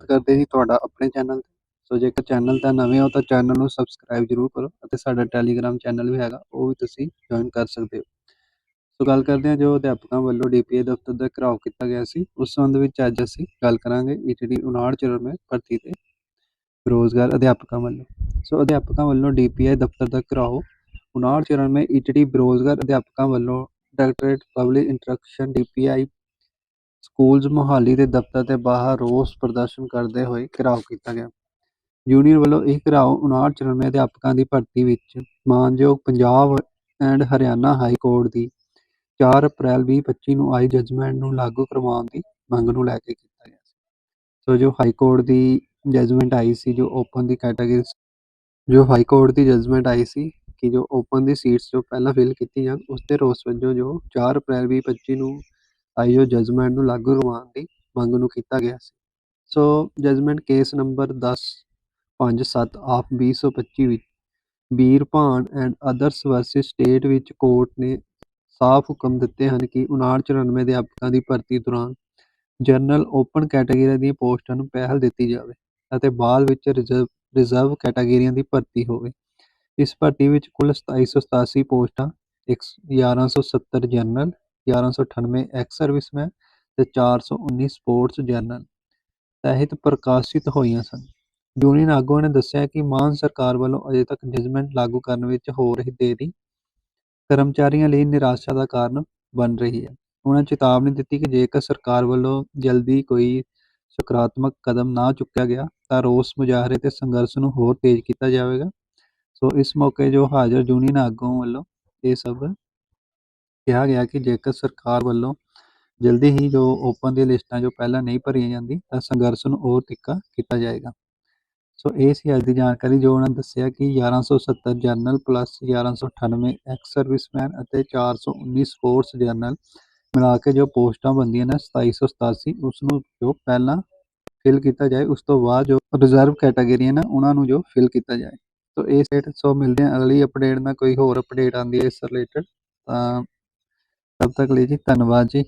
ਕਰਦੇ ਸੀ ਤੁਹਾਡਾ ਆਪਣੇ ਚੈਨਲ ਤੇ। ਸੋ ਜੇਕਰ ਚੈਨਲ ਤੇ ਨਵੇਂ ਹੋ ਤਾਂ ਚੈਨਲ ਨੂੰ ਸਬਸਕ੍ਰਾਈਬ ਜਰੂਰ ਕਰੋ ਅਤੇ ਸਾਡਾ ਟੈਲੀਗ੍ਰਾਮ ਚੈਨਲ ਵੀ ਹੈਗਾ, ਉਹ ਵੀ ਤੁਸੀਂ ਜੁਆਇਨ ਕਰ ਸਕਦੇ ਹੋ। ਸੋ ਗੱਲ ਕਰਦੇ ਹਾਂ ਜੋ ਅਧਿਆਪਕਾਂ ਵੱਲੋਂ ਡੀਪੀਏ ਦਫ਼ਤਰ ਦਾ ਘਿਰਾਓ ਕੀਤਾ ਗਿਆ ਸੀ, ਉਸ ਸੰਬੰਧ ਵਿੱਚ ਅੱਜ ਅਸੀਂ ਗੱਲ ਕਰਾਂਗੇ ਈਟੀਡੀ 5994 ਭਰਤੀ ਤੇ ਰੋਜ਼ਗਾਰ ਅਧਿਆਪਕਾਂ ਵੱਲੋਂ। ਸੋ ਅਧਿਆਪਕਾਂ ਵੱਲੋਂ ਡੀਪੀਆਈ ਦਫ਼ਤਰ ਦਾ ਘਿਰਾਓ 5994 ਈਟੀਡੀ ਬੇਰੋਜ਼ਗਾਰ ਅਧਿਆਪਕਾਂ ਵੱਲੋਂ directorate public instruction DPI schools Mohali ਦੇ ਦਫ਼ਤਰ ਦੇ ਬਾਹਰ ਰੋਸ ਪ੍ਰਦਰਸ਼ਨ ਕਰਦੇ ਹੋਏ ਘਿਰਾਓ ਕੀਤਾ ਗਿਆ। ਯੂਨੀਅਨ ਵੱਲੋਂ ਇਹ ਘਿਰਾਓ 5994 ਅਧਿਆਪਕਾਂ ਦੀ ਭਰਤੀ ਵਿੱਚ ਮਾਨਯੋਗ Punjab and Haryana high court the 4 April 2025 ਨੂੰ ਆਈ ਜਜਮੈਂਟ ਨੂੰ ਲਾਗੂ ਕਰਵਾਉਣ ਦੀ ਮੰਗ ਨੂੰ ਲੈ ਕੇ ਕੀਤਾ ਗਿਆ ਸੀ। ਸੋ ਜੋ ਹਾਈ ਕੋਰਟ ਦੀ ਜੱਜਮੈਂਟ ਆਈ ਸੀ, ਜੋ ਓਪਨ ਦੀ ਕੈਟਾਗਰੀ ਜੋ ਹਾਈ ਕੋਰਟ ਦੀ ਜੱਜਮੈਂਟ ਆਈ ਸੀ ਕਿ ਜੋ ਓਪਨ ਦੀ ਸੀਟਸ ਜੋ ਪਹਿਲਾਂ ਫਿਲ ਕੀਤੀ ਜਾਣ ਉਸ ਦੇ ਰੋਸ ਵਜੋਂ ਜੋ 4 ਅਪ੍ਰੈਲ 2025 ਨੂੰ ਆਈ ਜੋ ਜਜਮੈਂਟ ਨੂੰ ਲਾਗੂ ਕਰਵਾਉਣ ਦੀ ਮੰਗ ਨੂੰ ਕੀਤਾ ਗਿਆ ਸੀ। So judgement case number 10 57 of 2025 ਵਿੱਚ Birbhan and others versus state ਵਿੱਚ ਕੋਰਟ ਨੇ ਸਾਫ਼ ਹੁਕਮ ਦਿੱਤੇ ਹਨ ਕਿ 5994 ਅਧਿਆਪਕਾਂ ਦੀ ਭਰਤੀ ਦੌਰਾਨ ਜਨਰਲ ਓਪਨ ਕੈਟਾਗਰੀ ਦੀਆਂ ਪੋਸਟਾਂ ਨੂੰ ਪਹਿਲ ਦਿੱਤੀ ਜਾਵੇ ਅਤੇ ਬਾਅਦ ਵਿੱਚ ਰਿਜ਼ਰਵ ਰਿਜ਼ਰਵ ਕੈਟਾਗਰੀਆਂ ਦੀ ਭਰਤੀ ਹੋਵੇ। ਇਸ ਭਰਤੀ ਵਿੱਚ ਕੁੱਲ 2787 ਪੋਸਟਾਂ 1170 ਜਨਰਲ 1198 ਐਕਸ ਸਰਵਿਸਮੈਨ ਤੇ 419 ਸਪੋਰਟਸ ਜਨਰਲ ਤਹਿਤ ਪ੍ਰਕਾਸ਼ਿਤ ਹੋਈਆਂ ਸਨ। ਯੂਨੀਅਨ ਆਗੂਆਂ ਨੇ ਦੱਸਿਆ ਕਿ ਮਾਨ ਸਰਕਾਰ ਵੱਲੋਂ ਅਜੇ ਤੱਕ ਜਜਮੈਂਟ ਲਾਗੂ ਕਰਨ ਵਿੱਚ ਹੋ ਰਹੀ ਦੇਰੀ ਕਰਮਚਾਰੀਆਂ ਲਈ ਨਿਰਾਸ਼ਾ ਦਾ ਕਾਰਨ ਬਣ ਰਹੀ ਹੈ। ਉਹਨਾਂ ਚੇਤਾਵਨੀ ਦਿੱਤੀ ਕਿ ਜੇਕਰ ਸਰਕਾਰ ਵੱਲੋਂ ਜਲਦੀ ਕੋਈ ਸਕਾਰਾਤਮਕ ਕਦਮ ਨਾ ਚੁੱਕਿਆ ਗਿਆ ਤਾਂ ਰੋਸ ਮੁਜ਼ਾਹਰੇ ਤੇ ਸੰਘਰਸ਼ ਨੂੰ ਹੋਰ ਤੇਜ਼ ਕੀਤਾ ਜਾਵੇਗਾ। ਸੋ ਇਸ ਮੌਕੇ ਜੋ ਹਾਜ਼ਰ ਯੂਨੀਅਨ ਆਗੂਆਂ ਵੱਲੋਂ ਇਹ ਸਭ ਕਿਹਾ ਗਿਆ ਕਿ ਜੇਕਰ ਸਰਕਾਰ ਵੱਲੋਂ ਜਲਦੀ ਹੀ ਜੋ ਓਪਨ ਦੀ ਲਿਸਟਾਂ ਜੋ ਪਹਿਲਾਂ ਨਹੀਂ ਭਰੀਆਂ ਜਾਂਦੀ ਤਾਂ ਸੰਘਰਸ਼ ਨੂੰ ਹੋਰ ਤਿੱਖਾ ਕੀਤਾ ਜਾਏਗਾ। ਸੋ ਇਹ ਸੀ ਅੱਜ ਦੀ ਜਾਣਕਾਰੀ, ਜੋ ਉਹਨਾਂ ਦੱਸਿਆ ਕਿ 1170 ਜਰਨਲ ਪਲੱਸ 1198 ਐਕਸ ਸਰਵਿਸਮੈਨ ਅਤੇ 419 ਸਪੋਰਟਸ ਜਰਨਲ ਮਿਲਾ ਕੇ ਜੋ ਪੋਸਟਾਂ ਬੰਦੀਆਂ ਨੇ 2787 ਉਸ ਨੂੰ ਜੋ ਪਹਿਲਾਂ ਫਿਲ ਕੀਤਾ ਜਾਏ, ਉਸ ਤੋਂ ਬਾਅਦ ਜੋ ਰਿਜ਼ਰਵ ਕੈਟਾਗਰੀਆਂ ਨੇ, ਉਹਨਾਂ ਨੂੰ ਜੋ ਫਿਲ ਕੀਤਾ ਜਾਏ। ਸੋ ਇਹ ਸੇਟ ਸੋ ਮਿਲਦੇ ਹਾਂ ਅਗਲੀ ਅਪਡੇਟ ਨਾਲ, ਕੋਈ ਹੋਰ ਅਪਡੇਟ ਆਉਂਦੀ ਹੈ ਇਸ ਰਿਲੇਟਡ ਤਾਂ ਤਬ ਤੱਕ ਲਈ ਜੀ ਧੰਨਵਾਦ ਜੀ।